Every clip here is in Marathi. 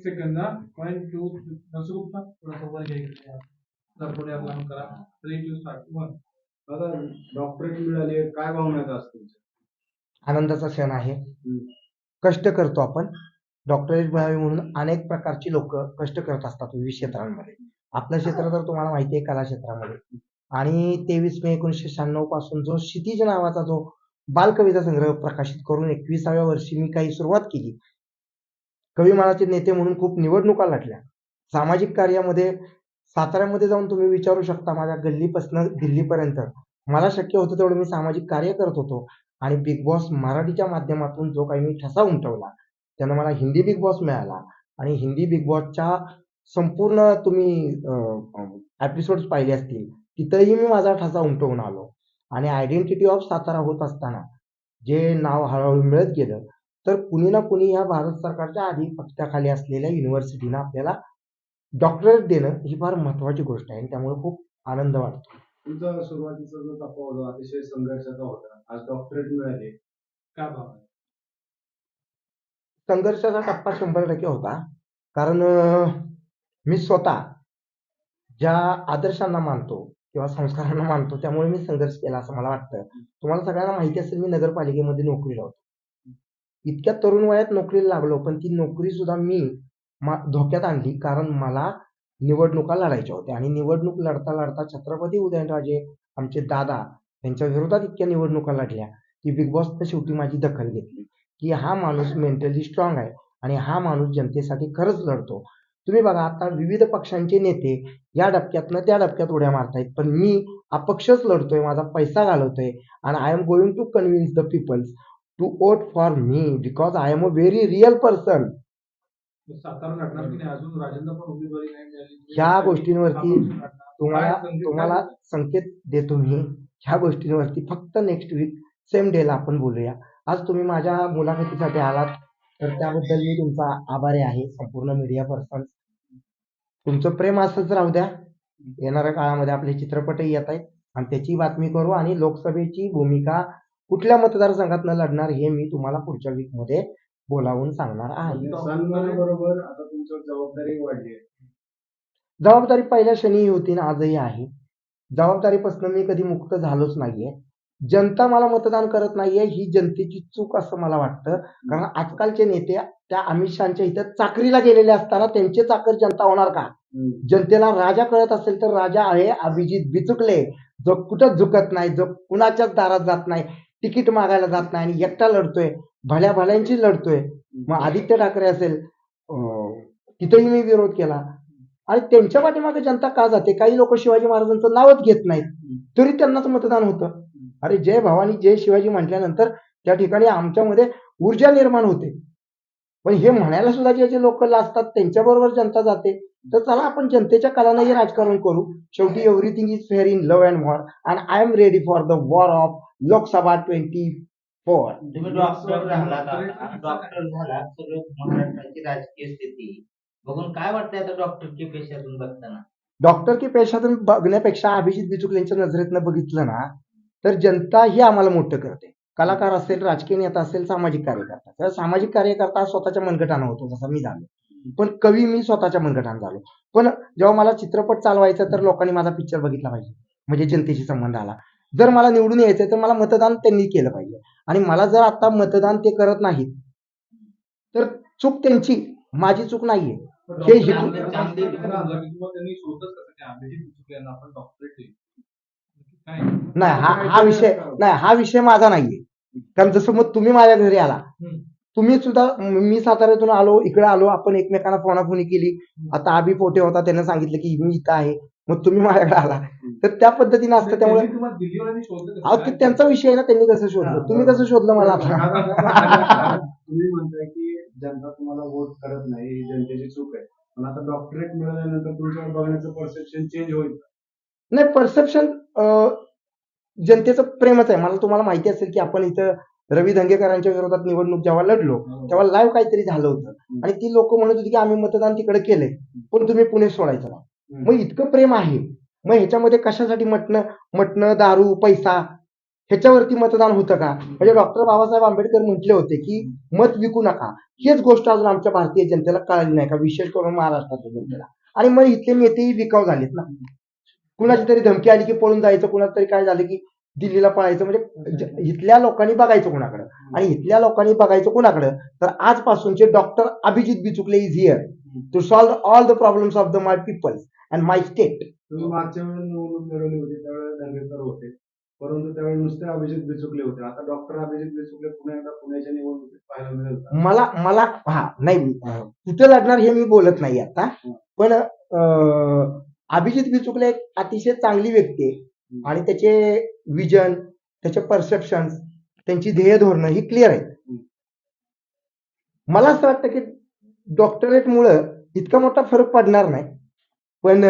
सेकंद वन टू नसगुप्ता थोडासा वर. जर पुढे आपण करा. थ्री टू स्टार्ट वन दादा डॉक्टरेट मिळाली काय भावना असतील आनंदाचा क्षण आहे. कष्ट करतो आपण. डॉक्टरेट मिळावी म्हणून अनेक प्रकारची लोक कष्ट करत असतात विविध क्षेत्रांमध्ये. आपलं क्षेत्र तर तुम्हाला माहिती आहे कला क्षेत्रामध्ये. आणि तेवीस मे एकोणीसशे शहाण्णवपासून जो क्षितिज नावाचा जो बालकविता संग्रह प्रकाशित करून एकविसाव्या वर्षी मी काही सुरुवात केली. कविमानाचे नेते म्हणून खूप निवडणुका लढल्या. सामाजिक कार्यामध्ये साताऱ्यामध्ये जाऊन तुम्ही विचारू शकता माझ्या गल्लीपासनं दिल्लीपर्यंत. मला शक्य होतं तेवढं मी सामाजिक कार्य करत होतो आणि बिग बॉस मराठीच्या माध्यमातून जो काही मी ठसा उमटवला त्यानं मला हिंदी बिग बॉस मिळाला. आणि हिंदी बिग बॉसच्या संपूर्ण तुम्ही एपिसोड्स पाहिले असतील तिथंही मी माझा ठसा उमटवून आलो. आणि आयडेंटिटी ऑफ सातारा होत असताना जे नाव हळूहळू मिळत गेलं तर कुणी ना कुणी या भारत सरकारच्या आधिपत्याखाली असलेल्या युनिव्हर्सिटीनं आपल्याला डॉक्टरेट देणं ही फार महत्वाची गोष्ट आहे आणि त्यामुळे खूप आनंद वाटतो. तुमचा सुरुवातीचा जो टप्पा होता अतिशय संघर्षाचा होता आज डॉक्टरेट मिळाली. काय भाव? संघर्षाचा टप्पा शंभर टक्के होता. कारण मी स्वतः ज्या आदर्शांना मानतो किंवा संस्कारांना मानतो त्यामुळे मी संघर्ष केला असं मला वाटतं. तुम्हाला सगळ्यांना माहिती असेल मी नगरपालिकेमध्ये नोकरीला होतो. इतक्या तरुण वयात नोकरीला लागलो पण ती नोकरी सुद्धा मी मा- धोक्यात आणली कारण मला निवडणुका लढायच्या होत्या. आणि निवडणूक लढता लढता छत्रपती उदयनराजे आमचे दादा यांच्या विरोधात इतक्या निवडणुका लढल्या की बिग बॉसनं शेवटी माझी दखल घेतली. की हा माणूस मेंटली स्ट्रॉंग आहे आणि हा माणूस जनतेसाठी खरंच लढतो. तुम्ही बघा आता विविध पक्षांचे नेते या डबक्यातनं त्या डबक्यात उड्या मारतायत पण मी अपक्षच लढतोय माझा पैसा घालवतोय आणि I am going to convince the peoples to vote for me because I am a very real person ह्या गोष्टींवरती. तुम्हाला तुम्हाला संकेत? देतो मी. ह्या गोष्टींवरती फक्त नेक्स्ट वीक सेम डेला आपण बोलूया. आज तुम्ही माझ्या मुलाखतीसाठी आलात तर त्याबद्दल मी तुमचा आभारी आहे संपूर्ण मीडिया पर्सन तुमचं प्रेम असंच राहू द्या. येणाऱ्या काळामध्ये आपले चित्रपटही येत आहेत. आणि त्याची बातमी करू आणि लोकसभेची भूमिका कुठल्या मतदारसंघातनं लढणार हे मी तुम्हाला पुढच्या वीकमध्ये बोलावून सांगणार आहे. आता तुमच्यावर जबाबदारी वाढली आहे. जबाबदारी पहिल्या क्षणी होती ना आजही आहे. जबाबदारीपासून मी कधी मुक्त झालोच नाहीये. जनता मला मतदान करत नाहीये ही जनतेची चूक असं मला वाटतं. कारण आजकालचे नेते त्या अमित शहाच्या इथं चाकरीला गेलेले असताना त्यांचे चाकर जनता होणार का? जनतेला राजा कळत असेल तर राजा आहे अभिजित बिचुकले. जो कुठंच झुकत नाही जो कुणाच्याच दारात जात नाही. तिकीट मागायला जात नाही आणि एकटा लढतोय भल्या भल्यांची लढतोय. मग आदित्य ठाकरे असेल तिथेही मी विरोध केला. आणि त्यांच्या पाठीमागे जनता का जाते? काही लोक शिवाजी महाराजांचं नावच घेत नाहीत. तरी त्यांनाच मतदान होतं. अरे जय भवानी जय शिवाजी म्हटल्यानंतर त्या ठिकाणी आमच्यामध्ये ऊर्जा निर्माण होते. पण हे म्हणायला सुद्धा जे जे लोक लाजतात त्यांच्याबरोबर जनता जाते. तर चला आपण जनतेच्या कलानंही राजकारण करू. शेवटी everything is fair in love and war and I am ready for the war of Lok Sabha twenty four doctor doctor राजकीय स्थिती. बघून काय वाटतंय आता डॉक्टरची पेशातून बघताना? डॉक्टर की पेशातून बघण्यापेक्षा अभिजित बिचुक यांच्या नजरेतनं बघितलं ना तर जनता ही आम्हाला मोठं करते. कलाकार असेल राजकीय नेता असेल सामाजिक कार्यकर्ता. तर सामाजिक कार्यकर्ता स्वतःच्या मनगटानं होतो जसा मी झालो. पण कवी मी स्वतःच्या मनगटानं झालो. पण जेव्हा मला चित्रपट चालवायचा तर लोकांनी माझा पिक्चर बघितला पाहिजे. म्हणजे जनतेशी संबंध आला. जर मला निवडून यायचंय तर मला मतदान त्यांनी केलं पाहिजे. आणि मला जर आता मतदान ते करत नाहीत तर चूक त्यांची. माझी चूक नाहीये. हे नाही हा हा विषय नाही हा विषय माझा नाहीये. कारण जसं मग तुम्ही माझ्या घरी आला. तुम्ही सुद्धा मी साताऱ्यातून आलो इकडे आलो आपण एकमेकांना फोनाफोनी केली. आता आबी पोटे होता त्यानं सांगितलं की मी इथं आहे मग तुम्ही माझ्याकडे आला. तर त्या पद्धतीने असतं त्यामुळे त्यांचा विषय आहे ना त्यांनी कसं शोधलं? तुम्ही कसं शोधलं मला आता? तुम्ही म्हणताय की जनता तुम्हाला वोट करत नाही ही जनतेची चूक आहे. पण आता डॉक्टरेट मिळाल्यानंतर तुमच्यावर बघण्याचं परसेप्शन चेंज होईल नाही परसेप्शन जनतेचं प्रेमच आहे. मला तुम्हाला माहिती असेल की आपण इथं रवी धंगेकरांच्या विरोधात निवडणूक जेव्हा लढलो तेव्हा लाईव्ह काहीतरी झालं होतं. आणि ती लोक म्हणत होती की आम्ही मतदान तिकडे केलंय पण तुम्ही पुणे सोडायचं नाही. मग इतकं प्रेम आहे. मग ह्याच्यामध्ये कशासाठी मटणं मटणं दारू पैसा ह्याच्यावरती मतदान होतं का? म्हणजे डॉक्टर बाबासाहेब आंबेडकर म्हटले होते की मत विकू नका. हेच गोष्ट अजून आमच्या भारतीय जनतेला कळाली नाही का? विशेष करून महाराष्ट्रातल्या जनतेला. आणि मग इथले नेतेही विकाव झालेत ना. कुणाची तरी धमकी आली की पळून जायचं कुणाला तरी काय झालं की दिल्लीला पळायचं म्हणजे इथल्या लोकांनी बघायचं कुणाकडं. आणि इथल्या लोकांनी बघायचं कुणाकडं? तर आजपासूनचे doctor Abhijit Bichukale is here to solve all the problems of the my people and my state तुम्ही मागच्या वेळेस निवडणूक लढवली होती परंतु त्यावेळेस नुसते अभिजित बिचुकले होते. आता डॉक्टर अभिजित बिचुकले पुन्हा एकदा पुण्याच्या निवडणुकीत पाहायला मिळेल का? मला मला हा नाही कुठं लढणार हे मी बोलत नाही आता. पण अभिजित बिचुकले एक अतिशय चांगली व्यक्ती आहे. आणि त्याचे विजन त्याचे परसेप्शन त्यांची ध्येय धोरणं ही क्लिअर आहेत. मला असं वाटतं की डॉक्टरेट मुळे इतका मोठा फरक पडणार नाही. पण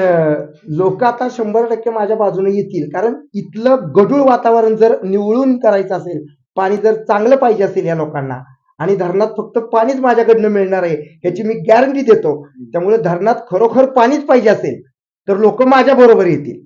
लोक आता शंभर टक्के माझ्या बाजूने येतील. कारण इथलं गढूळ वातावरण जर निवळून करायचं असेल पाणी जर चांगलं पाहिजे असेल या लोकांना आणि धरणात फक्त पाणीच माझ्याकडनं मिळणार आहे ह्याची मी गॅरंटी देतो. त्यामुळे धरणात खरोखर पाणीच पाहिजे असेल तर लोक माझ्या बरोबर येतील.